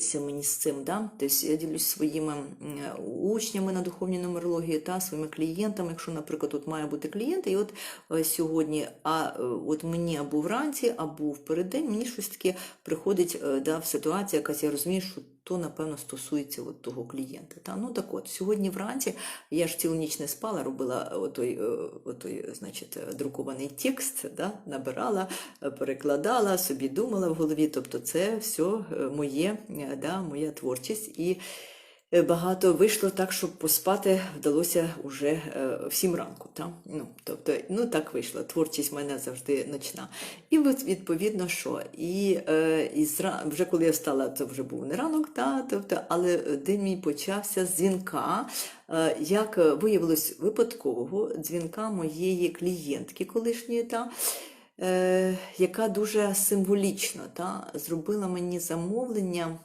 поділитися мені з цим. Да? Тобто я ділюсь своїми учнями на духовній нумерології та своїми клієнтами. Якщо, наприклад, тут має бути клієнт, і от е, сьогодні, а е, от мені або вранці, або впереддень, мені щось таке приходить е, да, в ситуацію, якась я розумію, що то, напевно, стосується от того клієнта. Та? Ну так от, сьогодні вранці я ж цілу ніч не спала, робила отой, е, отой значить, е, друкований текст, да? набирала, е, перекладала, собі думала в голові. Тобто це все е, моє, е, да, моя творчість. І е, багато вийшло так, щоб поспати вдалося вже е, в сім ранку. Та? Ну, тобто, ну так вийшло. Творчість в мене завжди ночна. І відповідно, що? І, е, і зра... вже коли я встала, це вже був не ранок, та, тобто, але день мій почався з дзвінка. Е, Як виявилось випадкового дзвінка моєї клієнтки колишньої, та, е, яка дуже символічно та, зробила мені замовлення,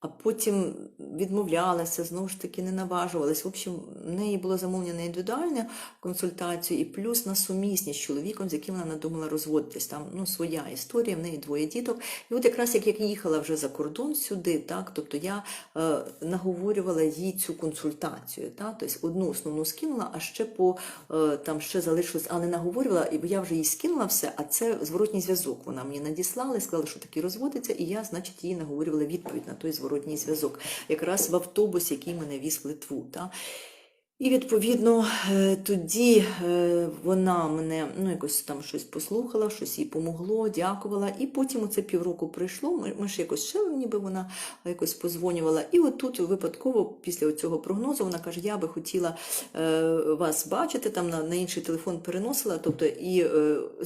а потім відмовлялася, знову ж таки не наважувалась. В общем, в неї було замовлення на індивідуальну консультацію і плюс на сумісність з чоловіком, з яким вона надумала розводитись. Там ну, своя історія, в неї двоє діток. І от якраз як я їхала вже за кордон сюди, так, тобто я е, наговорювала їй цю консультацію. Так, тобто одну основну скинула, а ще по е, там ще залишилось, але наговорювала, і я вже їй скинула все, а це зворотній зв'язок. Вона мені надіслала і сказала, що такі розводиться, і я, значить, їй наговорювала відповідь на той зворотній зв'язок, якраз в автобус, який мене віз в Литву. Та. І відповідно е, тоді е, вона мене ну якось там щось послухала, щось їй помогло, дякувала. І потім оце півроку пройшло. Ми, ми ж якось ще ніби вона якось позвонювала. І от тут випадково, після цього прогнозу, вона каже: Я би хотіла е, вас бачити, там на, на інший телефон переносила, тобто і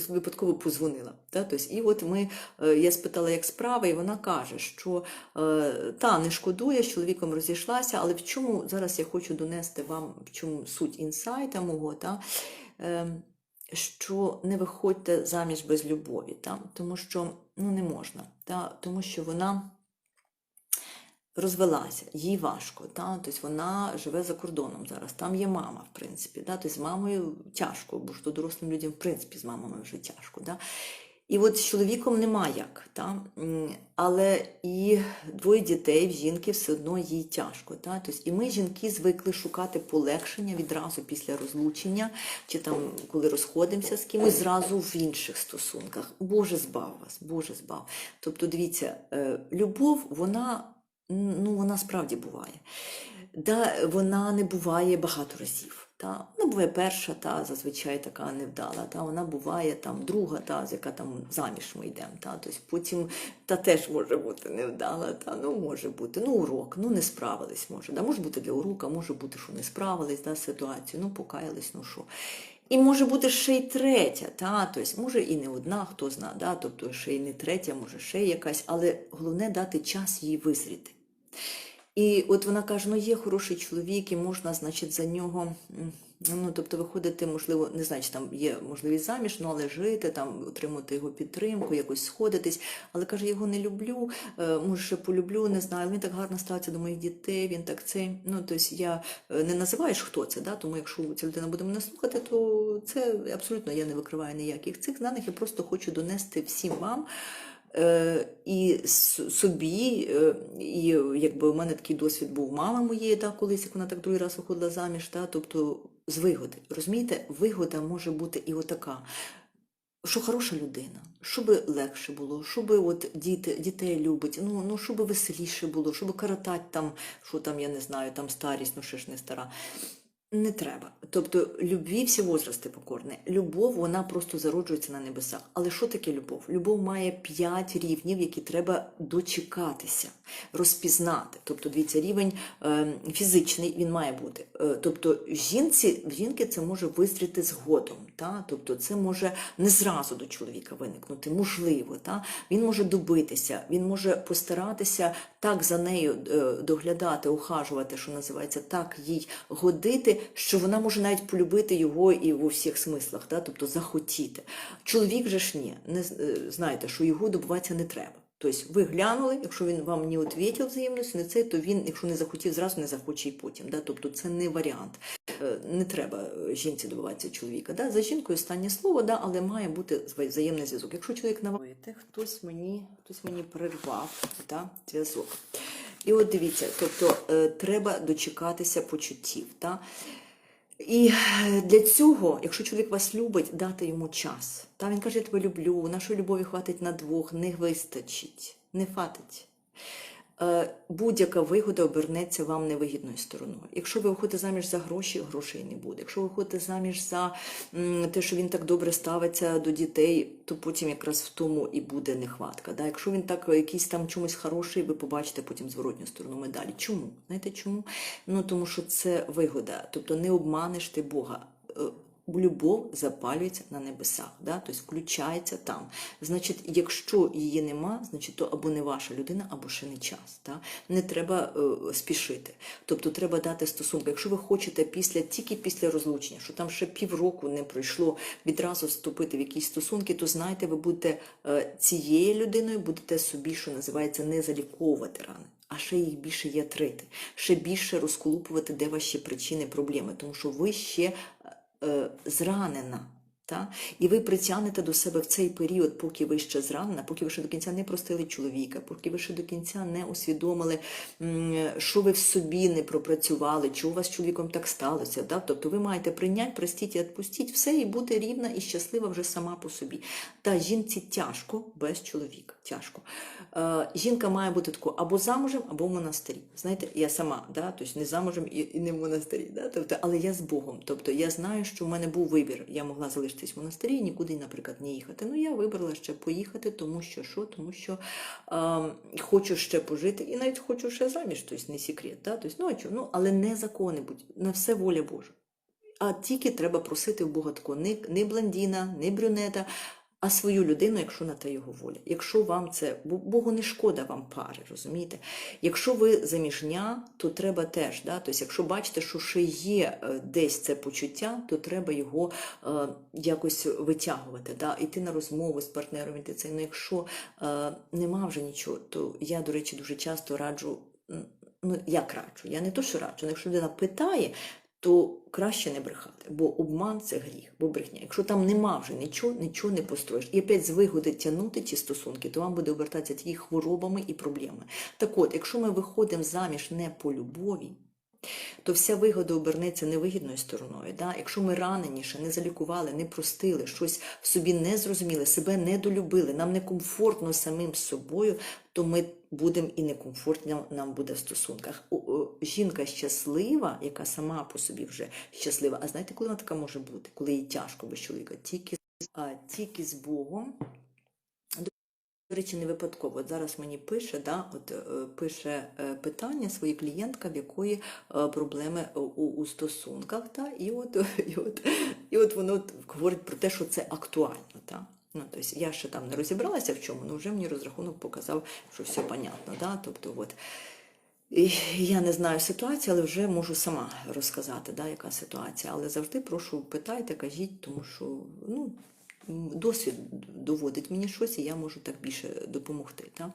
випадково позвонила. Та? Тобто, і от ми, я спитала, як справа, і вона каже, що та не шкодує, з чоловіком розійшлася, але в чому зараз я хочу донести вам, в чому суть інсайта мого, та? Е, що не виходьте заміж без любові, та? тому що ну, не можна, та? тому що вона розвелася, їй важко. Та? Тобто вона живе за кордоном зараз. Там є мама, в принципі. Та? Тобто з мамою тяжко, бо ж то дорослим людям, в принципі, з мамами вже тяжко. Та? І от з чоловіком нема як, та? Але і двоє дітей в жінки все одно їй тяжко. Та? Тобто, і ми, жінки, звикли шукати полегшення відразу після розлучення, чи там, коли розходимося з кимось, зразу в інших стосунках. Боже збав вас, Боже збав. Тобто, дивіться, е, любов, вона, ну, вона справді буває. Да, вона не буває багато разів. Та? Вона буває перша, та зазвичай така невдала. Та? Вона буває там друга, та, з яка там заміж ми йдемо. Та? Тобто потім та теж може бути невдала, та? ну може бути, ну урок, ну не справились може. Да? Може бути для урока, може бути, що не справились да, з ситуацією, ну покаялись, ну що. І може бути ще й третя, та? тобто, може і не одна, хто зна, да? тобто ще й не третя, може ще якась, але головне дати час їй визріти. І от вона каже: ну є хороший чоловік, і можна, значить, за нього. Ну, тобто, виходити, можливо, не знаю, чи там є можливість заміж, ну, але жити, там, отримати його підтримку, якось сходитись. Але каже, його не люблю, е, може, ще полюблю, не знаю. Він так гарно ставиться до моїх дітей, він так цей. Ну, тобто я е, не називаєш, хто це, да? тому якщо ця людина буде мене слухати, то це абсолютно я не викриваю ніяких цих знаних. Я просто хочу донести всім вам. Е, і собі, е, і якби у мене такий досвід був мама моєї, та, колись, як вона так другий раз виходила заміж, та, тобто з вигоди. Розумієте, вигода може бути і отака. Що хороша людина, щоб легше було, щоб от діти, дітей любить, ну, ну щоб веселіше було, щоб каратати там, що там, я не знаю, там старість, ну ще ж не стара. Не треба. Тобто любві всі возрасти покорні. Любов, вона просто зароджується на небесах. Але що таке любов? Любов має п'ять рівнів, які треба дочекатися, розпізнати. Тобто, дивіться, рівень е, фізичний він має бути. Е, тобто, жінці, жінки це може вистріти згодом. Та? Тобто, це може не зразу до чоловіка виникнути, можливо. Та? Він може добитися, він може постаратися так за нею е, доглядати, ухажувати, що називається, так їй годити, що вона може навіть полюбити його і в усіх смислах, та? тобто захотіти. Чоловік же ж ні, не е, знаєте, що його добуватися не треба. Тобто ви глянули, якщо він вам не відповів взаємності, не це, то він, якщо не захотів зразу, не захоче і потім. Да? Тобто це не варіант. Е, Не треба е, жінці добиватися чоловіка. Да? За жінкою останнє слово, да? але має бути взаємний зв'язок. Якщо чоловік наводите, хтось мені, хтось мені перервав да? зв'язок. І от дивіться, тобто е, треба дочекатися почуттів. Та? І для цього, якщо чоловік вас любить, дати йому час. Та він каже, я тебе люблю, нашої любові хватить на двох, не вистачить, не хватить. Е, Будь-яка вигода обернеться вам невигідною стороною. Якщо ви виходите заміж за гроші, грошей не буде. Якщо ви виходите заміж за те, що він так добре ставиться до дітей, то потім якраз в тому і буде нехватка. Да? Якщо він так е, якийсь там чомусь хороший, ви побачите потім зворотню сторону медалі. Чому? Знаєте чому? Ну тому що це вигода. Тобто не обманеш ти Бога. Любов запалюється на небесах, да? тобто включається там. Значить, якщо її нема, значить то або не ваша людина, або ще не час. Да? Не треба е, спішити. Тобто треба дати стосунки. Якщо ви хочете після, тільки після розлучення, що там ще півроку не пройшло відразу вступити в якісь стосунки, то знайте, ви будете е, цією людиною, будете собі, що називається, не заліковувати рани. А ще їх більше ятрити, ще більше розколупувати, де ваші причини, проблеми, тому що ви ще зранена. Та? І ви притягнете до себе в цей період, поки ви ще зранена, поки ви ще до кінця не простили чоловіка, поки ви ще до кінця не усвідомили, що ви в собі не пропрацювали, що у вас з чоловіком так сталося. Да? Тобто ви маєте прийняти, простіть і відпустіть все і бути рівна і щаслива вже сама по собі. Та жінці тяжко без чоловіка. Тяжко. Е, жінка має бути тако або замужем, або в монастирі. Знаєте, я сама, да? тобто не замужем і, не в монастирі. Да? Тобто, але я з Богом. Тобто я знаю, що в мене був вибір. Я могла залишитись в монастирі нікуди, наприклад, не їхати. Ну, я вибрала ще поїхати, тому що що? Тому що е, хочу ще пожити і навіть хочу ще заміж, тобто не секрет. Да? Тобто, ну, а чому? ну, але не закони-будь, на все воля Божа. А тільки треба просити в Бога такого не, не блондіна, не брюнета, а свою людину, якщо на те його воля. Якщо вам це, бо Богу не шкода вам пари, розумієте? Якщо ви заміжня, то треба теж. Да? Тобто, якщо бачите, що ще є е, десь це почуття, то треба його е, якось витягувати, да? йти на розмову з партнером, йти це. Ну, якщо е, нема вже нічого, то я, до речі, дуже часто раджу. Ну, як раджу? Я не то, що раджу, якщо людина питає, то краще не брехати, бо обман це гріх, бо брехня. Якщо там нема вже нічого, нічого не построїш. І опять з вигоди тягнути ці стосунки, то вам буде обертатися тільки хворобами і проблемами. Так от, якщо ми виходимо заміж не по любові, то вся вигода обернеться невигідною стороною. Да? Якщо ми раненіше не залікували, не простили, щось в собі не зрозуміли, себе не долюбили, нам некомфортно самим собою, то ми будемо і некомфортно нам буде в стосунках. О, Жінка щаслива, яка сама по собі вже щаслива. А знаєте, коли вона така може бути? Коли їй тяжко без чоловіка? Тільки, а, тільки з Богом. До речі, не випадково. От зараз мені пише, да, от, е, пише е, питання своїй клієнтка, в якої е, проблеми у, у стосунках. Та, і, от, і, от, і от воно говорить про те, що це актуально. Та. Ну, тобто я ще там не розібралася в чому, але вже мені розрахунок показав, що все понятно. Да? Тобто, от, я не знаю ситуацію, але вже можу сама розказати, да, яка ситуація. Але завжди прошу питайте, кажіть, тому що ну, досвід доводить мені щось, і я можу так більше допомогти. Та?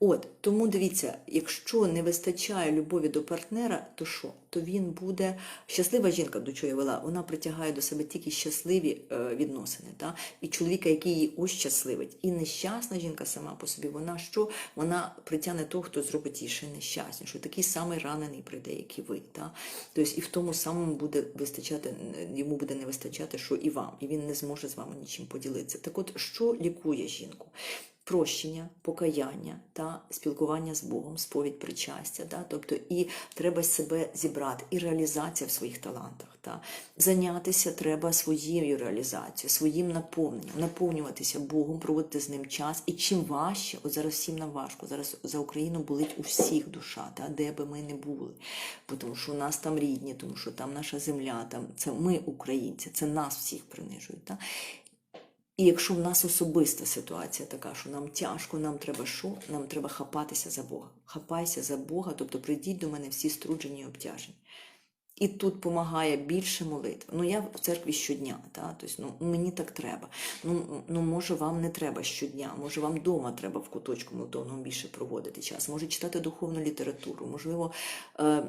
От, тому дивіться, якщо не вистачає любові до партнера, то що? То він буде щаслива жінка, до чого я вела, вона притягає до себе тільки щасливі е, відносини. Та? І чоловіка, який її ощасливить. І нещасна жінка сама по собі, вона що? Вона притягне того, хто зробить її ще нещаснішою. Такий самий ранений прийде, як і ви. Та? Тобто і в тому самому буде вистачати, йому буде не вистачати, що і вам, і він не зможе з вами нічим поділитися. Так от, що лікує жінку? Прощення, покаяння та спілкування з Богом, сповідь причастя, да? тобто і треба себе зібрати, і реалізація в своїх талантах. Та? Зайнятися треба своєю реалізацією, своїм наповненням, наповнюватися Богом, проводити з ним час. І чим важче, от зараз всім нам важко, зараз за Україну болить у всіх душа, та? де би ми не були. Тому що у нас там рідні, тому що там наша земля, там це ми українці, це нас всіх принижують. Та? І якщо в нас особиста ситуація така, що нам тяжко, нам треба що? Нам треба хапатися за Бога. Хапайся за Бога, тобто прийдіть до мене всі струджені і обтяжені. І тут допомагає більше молитв. Ну, я в церкві щодня, та? тобто, ну, мені так треба. Ну, ну, може, вам не треба щодня, може, вам вдома треба в куточку молитовному більше проводити час, може читати духовну літературу, можливо, е,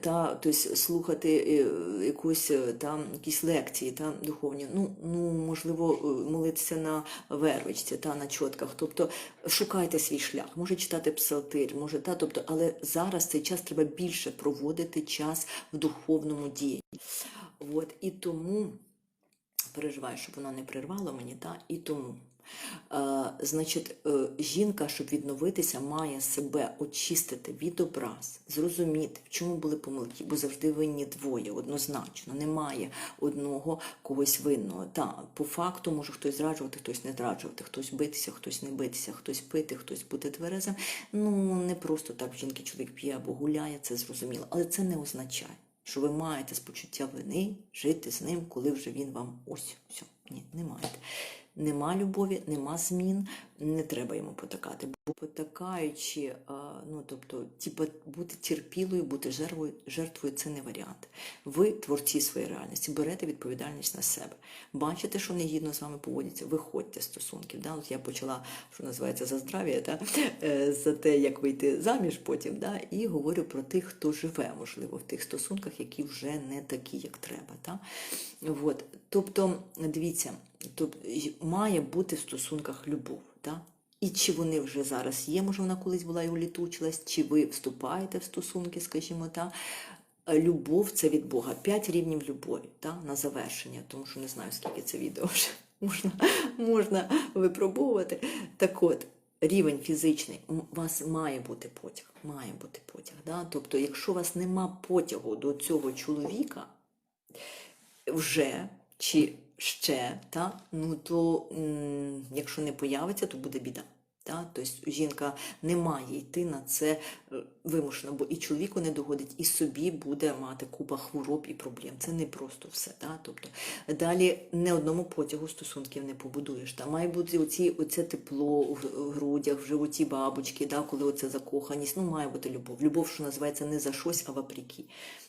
та, тобто, слухати е, якусь е, там, якісь лекції та, духовні, ну, ну, можливо, молитися на вервичці, та, на чотках. Тобто шукайте свій шлях, може читати псалтир, може, та, тобто, але зараз цей час треба більше проводити час в духовному діянні. От, і тому переживаю, щоб воно не прирвало мені, та, і тому. Е, значить, е, жінка, щоб відновитися, має себе очистити від образ, зрозуміти, в чому були помилки, бо завжди винні двоє, однозначно. Немає одного когось винного. Та, по факту може хтось зраджувати, хтось не зраджувати, хтось битися, хтось не битися, хтось пити, хтось бути тверезим. Ну, не просто так жінки чоловік п'є або гуляє, це зрозуміло. Але це не означає, що ви маєте з почуття вини жити з ним, коли вже він вам ось все. Ні, не маєте. Нема любові, нема змін, не треба йому потакати. Бо потакаючи, ну тобто, типа бути терпілою, бути жертвою, це не варіант. Ви творці своєї реальності, берете відповідальність на себе. Бачите, що негідно з вами поводяться, виходьте з стосунків. Да? От я почала, що називається за здрав'я, та? е, за те, як вийти заміж потім, да? і говорю про тих, хто живе, можливо, в тих стосунках, які вже не такі, як треба. Та? От. Тобто, дивіться, тобто, має бути в стосунках любов. Да? І чи вони вже зараз є, може вона колись була і улітучилась, чи ви вступаєте в стосунки, скажімо, та? Любов це від Бога. П'ять рівнів любові та? на завершення, тому що не знаю, скільки це відео вже можна, можна випробовувати. Так от, рівень фізичний, у вас має бути потяг. Має бути потяг. Да? Тобто, якщо у вас нема потягу до цього чоловіка, вже чи ще, та, ну то якщо не появиться, то буде біда. Та? Тобто жінка не має йти на це е, вимушено, бо і чоловіку не догодить, і собі буде мати купа хвороб і проблем. Це не просто все. Та? Тобто, далі не одному потягу стосунків не побудуєш. Та? Має бути оці, оце тепло в грудях, в животі бабочки, да? коли оце закоханість. Ну, має бути любов. Любов, що називається не за щось, а вопреки.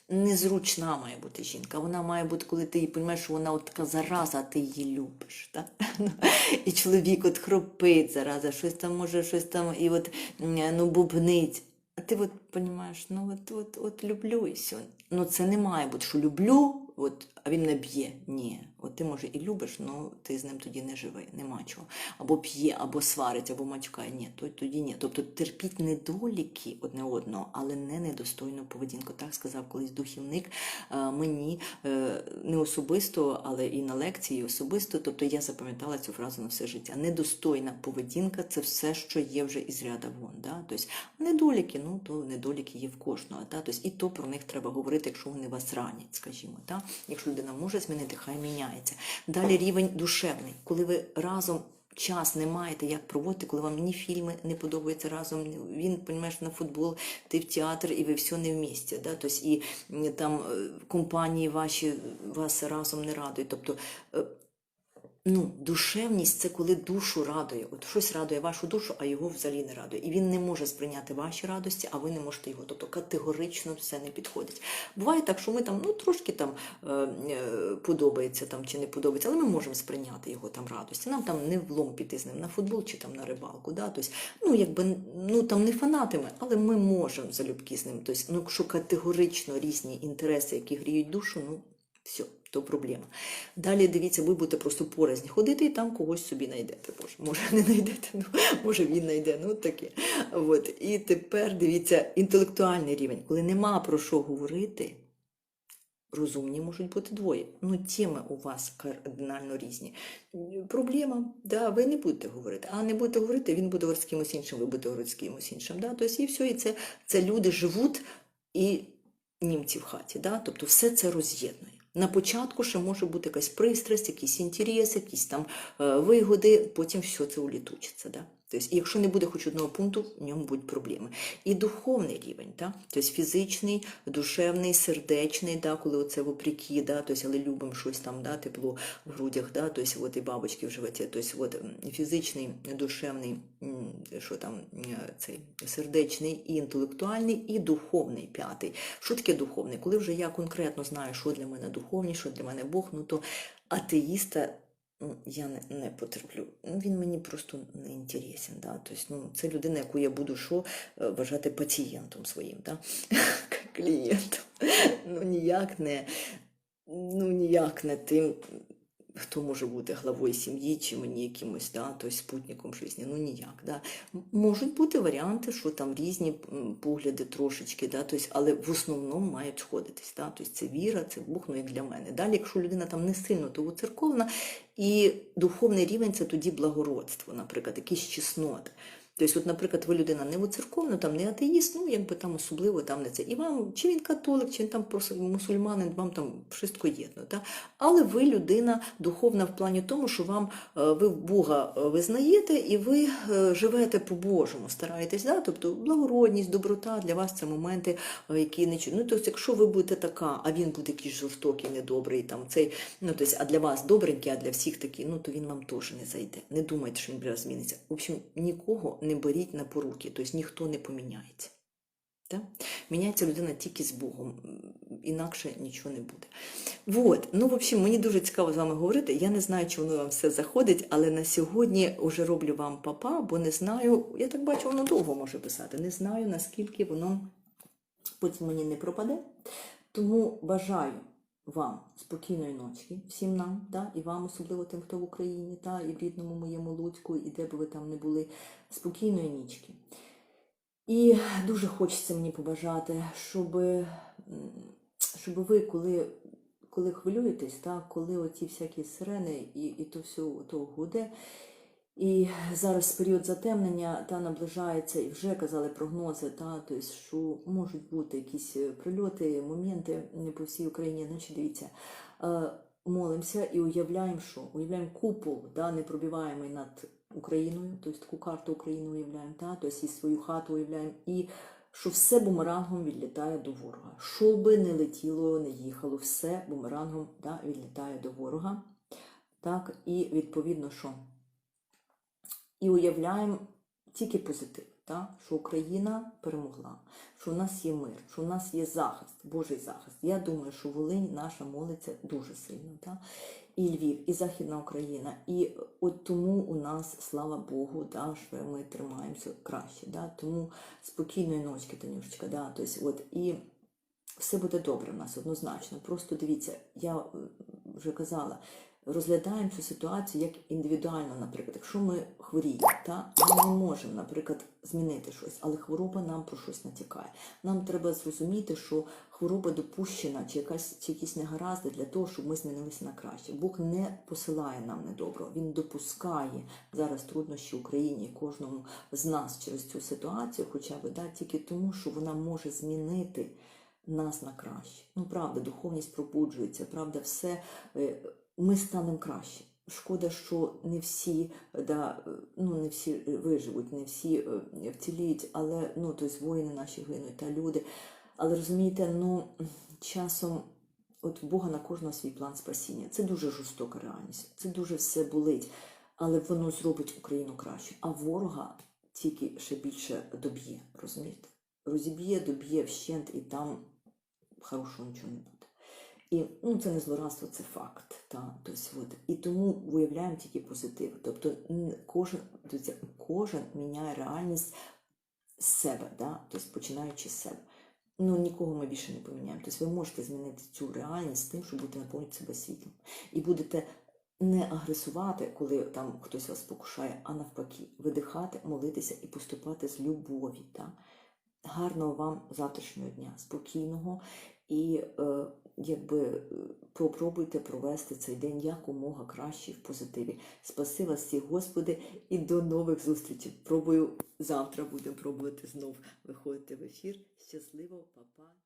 Незручна має бути жінка. Вона має бути, коли ти розумієш, що вона от така зараза, а ти її любиш. Так? І чоловік от хропить зараза, щось там може, щось там і от ну, бубнить. А ти от розумієш, ну от, от, от люблю і все. Ну це не має бути, що люблю, от, а він не б'є. Ні. От ти може і любиш, але ти з ним тоді не живий, нема чого. Або п'є, або сварить, або матюкає. Ні, то тоді ні. Тобто терпіть недоліки одне одного, але не недостойну поведінку. Так сказав колись духівник е, мені е, не особисто, але і на лекції особисто. Тобто я запам'ятала цю фразу на все життя. Недостойна поведінка це все, що є вже із ряда вон. Да? Тобто недоліки, ну то недоліки є в кожного. Да? Тобто, і то про них треба говорити, якщо вони вас ранять, скажімо. Да? Якщо людина може змінити, хай міняється. Далі рівень душевний, коли ви разом. Час не маєте як проводити, коли вам ні фільми не подобаються разом. Він понімаєш на футбол, ти в театр, і ви все не в місті. Да? Тобто і там е, компанії ваші вас разом не радують. Тобто е, ну, душевність це коли душу радує. От щось радує вашу душу, а його взагалі не радує. І він не може сприйняти ваші радості, а ви не можете його. Тобто категорично все не підходить. Буває так, що ми там ну трошки там е, е, подобається там чи не подобається, але ми можемо сприйняти його там радості. Нам там не влом піти з ним на футбол чи там на рибалку. Да? Тобто, ну якби ну там не фанатами, але ми можемо залюбки з ним. Тобто, ну, якщо категорично різні інтереси, які гріють душу, ну все, то проблема. Далі дивіться, ви будете просто порозні ходити і там когось собі знайдете. Боже, може не знайдете, ну, може він знайде, ну таке. От. І тепер дивіться, інтелектуальний рівень, коли нема про що говорити. Розумні можуть бути двоє. Ну, теми у вас кардинально різні. Проблема, да, ви не будете говорити. А не будете говорити, він буде говорити з кимось іншим, ви будете говорити з кимось іншим. Да? Тобто, і все, і це, це люди живуть і німці в хаті. Да? Тобто все це роз'єднує. На початку ще може бути якась пристрасть, якийсь інтерес, якісь там е, вигоди, потім все це улітучиться. Да? Тобто, якщо не буде хоч одного пункту, в ньому будуть проблеми. І духовний рівень, да? тобто фізичний, душевний, сердечний, да? коли оце вопреки, да? тобто, але любимо щось там, да? тепло в грудях, да? тобто, от і бабочки в животі, тобто, от, фізичний, душевний, що там, е, цей сердечний, і інтелектуальний, і духовний п'ятий. Що таке духовний? Коли вже я конкретно знаю, що для мене духовність, що для мене Бог, ну то атеїста я не, не потерплю. Ну, він мені просто не інтересен. Да? Тобто, ну, це людина, яку я буду що е, вважати пацієнтом своїм, да? клієнтом. Ну ніяк не, ну, ніяк не тим, хто може бути главою сім'ї, чи мені якимось, да, тобто спутником життя? Ну ніяк. Да. Можуть бути варіанти, що там різні погляди трошечки, да, тобто, але в основному мають сходитись. Да, тобто це віра, це Бог, ну як для мене. Далі, якщо людина там не сильно того церковна, і духовний рівень це тоді благородство, наприклад, якісь чесноти. Тобто, от, наприклад, ви людина не церковна, там не атеїст, ну якби там особливо там не це. І вам, чи він католик, чи він там просто мусульманин, вам там wszystko єдно. Та? Але ви людина духовна в плані тому, що вам е, ви Бога е, визнаєте і ви е, живете по-божому, стараєтесь. Да? Тобто благородність, доброта для вас це моменти, які не чу- Ну, тобто, якщо ви будете така, а він буде якийсь жорстокий, недобрий, там цей, ну тобто, а для вас добренький, а для всіх такий, ну то він вам теж не зайде. Не думайте, що він зміниться. В общем, нікого не беріть на поруки, тобто ніхто не поміняється. Так? Міняється людина тільки з Богом, інакше нічого не буде. Вот. Ну, в общем, мені дуже цікаво з вами говорити. Я не знаю, чи воно вам все заходить, але на сьогодні вже роблю вам папа, бо не знаю, я так бачу, воно довго може писати. Не знаю, наскільки воно потім мені не пропаде. Тому бажаю вам спокійної ночі, всім нам, да, і вам, особливо тим, хто в Україні, та, і в рідному моєму Луцьку, і де б ви там не були, спокійної нічки. І дуже хочеться мені побажати, щоб, щоб ви, коли, коли хвилюєтесь, та, коли оці всякі сирени і, і то все то гуде, і зараз період затемнення та наближається, і вже казали прогнози, та, тобто, що можуть бути якісь е, прильоти, моменти не по всій Україні. Значить, дивіться, е, молимося і уявляємо, що уявляємо купол, да, непробиваємий над Україною, тобто таку карту України уявляємо, та, тобто і свою хату уявляємо, і що все бумерангом відлітає до ворога. Що би не летіло, не їхало, все бумерангом да, відлітає до ворога. Так, і відповідно, що і уявляємо тільки позитив, та? що Україна перемогла, що у нас є мир, що у нас є захист, Божий захист. Я думаю, що Волинь наша молиться дуже сильно. Та? І Львів, і Західна Україна. І от тому у нас, слава Богу, да, що ми тримаємося краще. Да? Тому спокійної ночки, Танюшечка. Да? Тобто, от, і все буде добре в нас однозначно. Просто дивіться, я е, вже казала, розглядаємо цю ситуацію як індивідуально, наприклад, якщо ми хворіємо, та ми не можемо, наприклад, змінити щось, але хвороба нам про щось натякає. Нам треба зрозуміти, що хвороба допущена, чи якась чи якісь негаразди для того, щоб ми змінилися на краще. Бог не посилає нам недобро, він допускає зараз труднощі Україні, кожному з нас через цю ситуацію, хоча б да, тільки тому, що вона може змінити нас на краще. Ну, правда, духовність пробуджується, правда, все е, ми станемо краще. Шкода, що не всі, да, е, ну, не всі виживуть, не всі е, вціліють, але ну, тобто воїни наші гинуть та люди. Але розумієте, ну часом от Бога на кожного свій план спасіння. Це дуже жорстока реальність, це дуже все болить, але воно зробить Україну краще. А ворога тільки ще більше доб'є, розумієте? Розіб'є, доб'є вщент, і там хорошого нічого не буде. І ну, це не злорадство, це факт. Та? Тобто, от. І тому виявляємо тільки позитив. Тобто кожен, дивіться, кожен міняє реальність з себе, да? тобто починаючи з себе. Ну, нікого ми більше не поміняємо. Тобто ви можете змінити цю реальність тим, що будете наповнити себе світлом. І будете не агресувати, коли там хтось вас покушає, а навпаки, видихати, молитися і поступати з любові. Да? Гарного вам завтрашнього дня, спокійного і е, якби е, попробуйте провести цей день якомога краще в позитиві. Спаси вас всіх, Господи, і до нових зустрічей. Пробую завтра будемо пробувати знов виходити в ефір. Щасливо, папа.